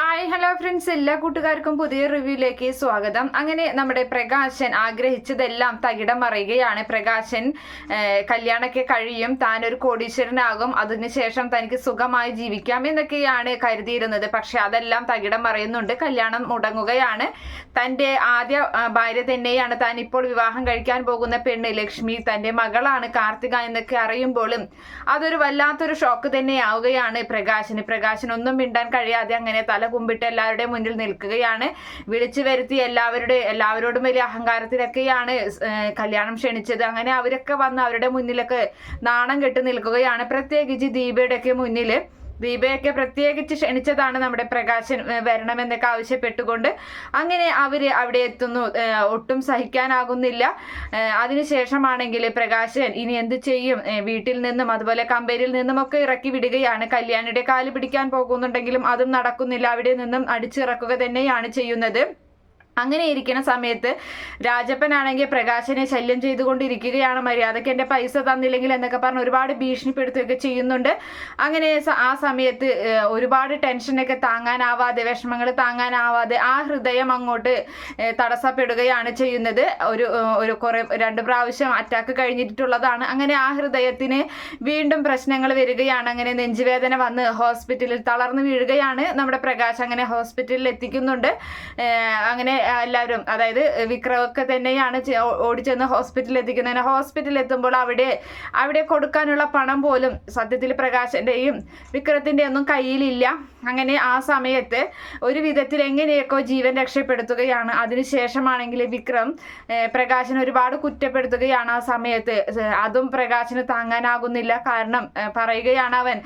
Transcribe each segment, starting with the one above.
Hi hello friends എല്ലാ കൂട്ടുകാർക്കും പുതിയ റിവ്യൂയിലേക്ക് സ്വാഗതം. അങ്ങനെ നമ്മുടെ പ്രകാശൻ ആഗ്രഹിച്ചതെല്ലാം തകിടം മറിയുകയാണ്. പ്രകാശൻ കല്യാണമൊക്കെ കഴിയും. താൻ ഒരു കോടീശ്വരനാകും. അതിനുശേഷം തനിക്ക് സുഖമായി ജീവിക്കാം എന്നൊക്കെയാണ് കരുതിയിരുന്നത്. പക്ഷെ അതെല്ലാം തകിടം മറയുന്നുണ്ട്. കല്യാണം മുടങ്ങുകയാണ്. തന്റെ ആദ്യ ഭാര്യ തന്നെയാണ് താൻ ഇപ്പോൾ വിവാഹം കഴിക്കാൻ പോകുന്ന പെണ്ണ് ലക്ഷ്മി. തന്റെ മകളാണ് കാർത്തിക എന്നൊക്കെ അറിയുമ്പോഴും അതൊരു വല്ലാത്തൊരു ഷോക്ക് തന്നെയാവുകയാണ് പ്രകാശന്. പ്രകാശൻ ഒന്നും മിണ്ടാൻ കഴിയാതെ അങ്ങനെ തല കുമ്പിട്ട് എല്ലാവരുടെയും മുന്നിൽ നിൽക്കുകയാണ്. വിളിച്ചു വരുത്തി എല്ലാവരുടെ എല്ലാവരോടും വലിയ അഹങ്കാരത്തിലൊക്കെയാണ് കല്യാണം ക്ഷണിച്ചത്. അങ്ങനെ അവരൊക്കെ വന്ന് അവരുടെ മുന്നിലൊക്കെ നാണം കെട്ട് നിൽക്കുകയാണ്. പ്രത്യേകിച്ച് ദീപയുടെയൊക്കെ മുന്നിൽ ദീപയൊക്കെ പ്രത്യേകിച്ച് ക്ഷണിച്ചതാണ് നമ്മുടെ പ്രകാശൻ വരണമെന്നൊക്കെ ആവശ്യപ്പെട്ടുകൊണ്ട്. അങ്ങനെ അവർ അവിടെ എത്തുന്നു. ഒട്ടും സഹിക്കാനാകുന്നില്ല. അതിനുശേഷമാണെങ്കിൽ പ്രകാശൻ ഇനി എന്ത് ചെയ്യും? വീട്ടിൽ നിന്നും അതുപോലെ കമ്പനിയിൽ നിന്നും ഒക്കെ ഇറക്കി വിടുകയാണ്. കല്യാണിയുടെ കാൽ പിടിക്കാൻ പോകുന്നുണ്ടെങ്കിലും അതും നടക്കുന്നില്ല. അവിടെ നിന്നും അടിച്ചിറക്കുക തന്നെയാണ് ചെയ്യുന്നത്. അങ്ങനെ ഇരിക്കുന്ന സമയത്ത് രാജപ്പനാണെങ്കിൽ പ്രകാശനെ ശല്യം ചെയ്തുകൊണ്ടിരിക്കുകയാണ്. മര്യാദയ്ക്ക് എന്റെ പൈസ തന്നില്ലെങ്കിൽ എന്നൊക്കെ പറഞ്ഞ് ഒരുപാട് ഭീഷണിപ്പെടുത്തുകയൊക്കെ ചെയ്യുന്നുണ്ട്. അങ്ങനെ ആ സമയത്ത് ഒരുപാട് ടെൻഷനൊക്കെ താങ്ങാനാവാതെ വിഷമങ്ങൾ താങ്ങാനാവാതെ ആ ഹൃദയം അങ്ങോട്ട് തടസ്സപ്പെടുകയാണ് ചെയ്യുന്നത്. ഒരു ഒരു കുറേ രണ്ട് പ്രാവശ്യം അറ്റാക്ക് കഴിഞ്ഞിട്ടുള്ളതാണ്. അങ്ങനെ ആ ഹൃദയത്തിന് വീണ്ടും പ്രശ്നങ്ങൾ വരികയാണ്. അങ്ങനെ നെഞ്ചുവേദന വന്ന് ഹോസ്പിറ്റലിൽ തളർന്നു വീഴുകയാണ്. നമ്മുടെ പ്രകാശ് അങ്ങനെ ഹോസ്പിറ്റലിൽ എത്തിക്കുന്നുണ്ട്. അങ്ങനെ എല്ലാവരും അതായത് വിക്രമൊക്കെ തന്നെയാണ് ഓടിച്ചെന്ന് ഹോസ്പിറ്റലിൽ എത്തിക്കുന്നതിന്. ഹോസ്പിറ്റലിൽ എത്തുമ്പോൾ അവിടെ അവിടെ കൊടുക്കാനുള്ള പണം പോലും സത്യത്തിൽ പ്രകാശന്റെയും വിക്രത്തിന്റെ ഒന്നും കയ്യിലില്ല. അങ്ങനെ ആ സമയത്ത് ഒരു വിധത്തിൽ എങ്ങനെയൊക്കെ ജീവൻ രക്ഷപ്പെടുത്തുകയാണ്. അതിനുശേഷമാണെങ്കിൽ വിക്രം പ്രകാശിനെ ഒരുപാട് കുറ്റപ്പെടുത്തുകയാണ് ആ സമയത്ത്. അതും പ്രകാശിന് താങ്ങാനാകുന്നില്ല. കാരണം പറയുകയാണ് അവൻ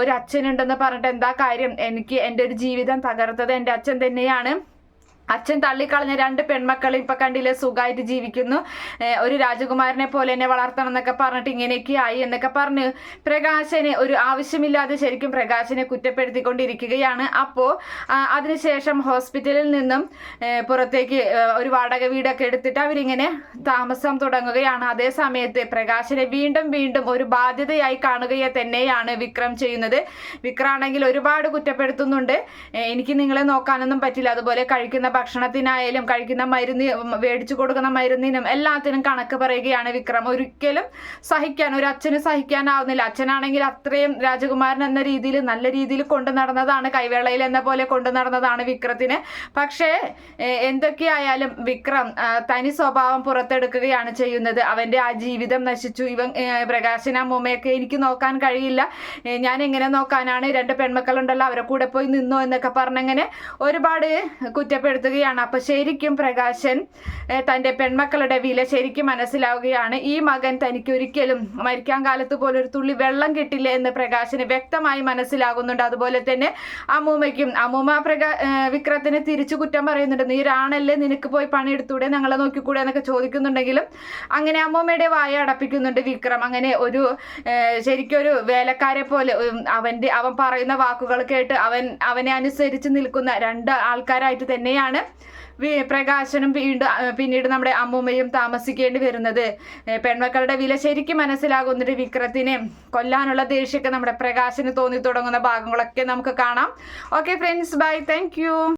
ഒരു അച്ഛനുണ്ടെന്ന് പറഞ്ഞിട്ട് എന്താ കാര്യം? എനിക്ക് എന്റെ ഒരു ജീവിതം തകർത്തത് എന്റെ അച്ഛൻ തന്നെയാണ്. അച്ഛൻ തള്ളിക്കളഞ്ഞ രണ്ട് പെൺമക്കളും ഇപ്പൊ കണ്ടില്ലേ സുഖമായിട്ട് ജീവിക്കുന്നു. ഒരു രാജകുമാരനെ പോലെ എന്നെ വളർത്തണം എന്നൊക്കെ പറഞ്ഞിട്ട് ഇങ്ങനെയൊക്കെ ആയി എന്നൊക്കെ പറഞ്ഞ് പ്രകാശനെ ഒരു ആവശ്യമില്ലാതെ ശരിക്കും പ്രകാശനെ കുറ്റപ്പെടുത്തിക്കൊണ്ടിരിക്കുകയാണ്. അപ്പോ അതിനുശേഷം ഹോസ്പിറ്റലിൽ നിന്നും പുറത്തേക്ക് ഒരു വാടക വീടൊക്കെ എടുത്തിട്ട് അവരിങ്ങനെ താമസം തുടങ്ങുകയാണ്. അതേ സമയത്ത് പ്രകാശനെ വീണ്ടും വീണ്ടും ഒരു ബാധ്യതയായി കാണുകയെ തന്നെയാണ് വിക്രം ചെയ്യുന്നത്. വിക്രാണെങ്കിൽ ഒരുപാട് കുറ്റപ്പെടുത്തുന്നുണ്ട്. എനിക്ക് നിങ്ങളെ നോക്കാനൊന്നും പറ്റില്ല. അതുപോലെ കഴിക്കുന്ന ഭക്ഷണത്തിനായാലും കഴിക്കുന്ന മരുന്ന് മേടിച്ചു കൊടുക്കുന്ന മരുന്നിനും എല്ലാത്തിനും കണക്ക് പറയുകയാണ് വിക്രം. ഒരിക്കലും സഹിക്കാൻ ഒരു അച്ഛന് സഹിക്കാനാവുന്നില്ല. അച്ഛനാണെങ്കിൽ അത്രയും രാജകുമാരൻ എന്ന രീതിയിൽ നല്ല രീതിയിൽ കൊണ്ടു നടന്നതാണ് കൈവേളയിൽ എന്ന പോലെ കൊണ്ടു നടന്നതാണ് വിക്രത്തിന്. പക്ഷേ എന്തൊക്കെയായാലും വിക്രം തനി സ്വഭാവം പുറത്തെടുക്കുകയാണ് ചെയ്യുന്നത്. അവന്റെ ആ ജീവിതം നശിച്ചു. ഇവൻ പ്രകാശന അമ്മൂമ്മയൊക്കെ എനിക്ക് നോക്കാൻ കഴിയില്ല. ഞാൻ എങ്ങനെ നോക്കാനാണ്? രണ്ട് പെൺമക്കളുണ്ടല്ലോ അവരെ കൂടെ പോയി നിന്നോ എന്നൊക്കെ പറഞ്ഞങ്ങനെ ഒരുപാട് കുറ്റപ്പെടുത്തുകയാണ് അപ്പൊ ശരിക്കും പ്രകാശൻ തന്റെ പെൺമക്കളുടെ വില ശരിക്കും മനസ്സിലാവുകയാണ്. ഈ മകൻ തനിക്ക് ഒരിക്കലും മരിക്കാൻ കാലത്ത് പോലൊരു തുള്ളി വെള്ളം കിട്ടില്ല എന്ന് പ്രകാശന് വ്യക്തമായി മനസ്സിലാകുന്നുണ്ട്. അതുപോലെ തന്നെ അമ്മൂമ്മയ്ക്കും അമ്മൂമ്മ പ്രകാ വിക്രത്തിന് തിരിച്ചു കുറ്റം പറയുന്നുണ്ട്. നീ ഒരാണല്ലേ നിനക്ക് പോയി പണിയെടുത്തൂടെ? ഞങ്ങളെ നോക്കിക്കൂടെ? എന്നൊക്കെ ചോദിക്കുന്നുണ്ടെങ്കിലും അങ്ങനെ അമ്മൂമ്മയുടെ വായ അടപ്പിക്കുന്നുണ്ട് വിക്രം. അങ്ങനെ ഒരു ശരിക്കും വേലക്കാരെ പോലെ അവന്റെ അവൻ പറയുന്ന വാക്കുകൾ കേട്ട് അവൻ അവനെ അനുസരിച്ച് നിൽക്കുന്ന രണ്ട് ആൾക്കാരായിട്ട് തന്നെയാണ് വി- പ്രകാശനും വീണ്ടും പിന്നീട് നമ്മുടെ അമ്മൂമ്മയും താമസിക്കേണ്ടി വരുന്നത്. പെൺമക്കളുടെ വില ശരിക്കും മനസ്സിലാകുന്നൊരു വിക്രത്തിനെ കൊല്ലാനുള്ള ദേഷ്യമൊക്കെ നമ്മുടെ പ്രകാശന് തോന്നി തുടങ്ങുന്ന ഭാഗങ്ങളൊക്കെ നമുക്ക് കാണാം. Okay friends bye thank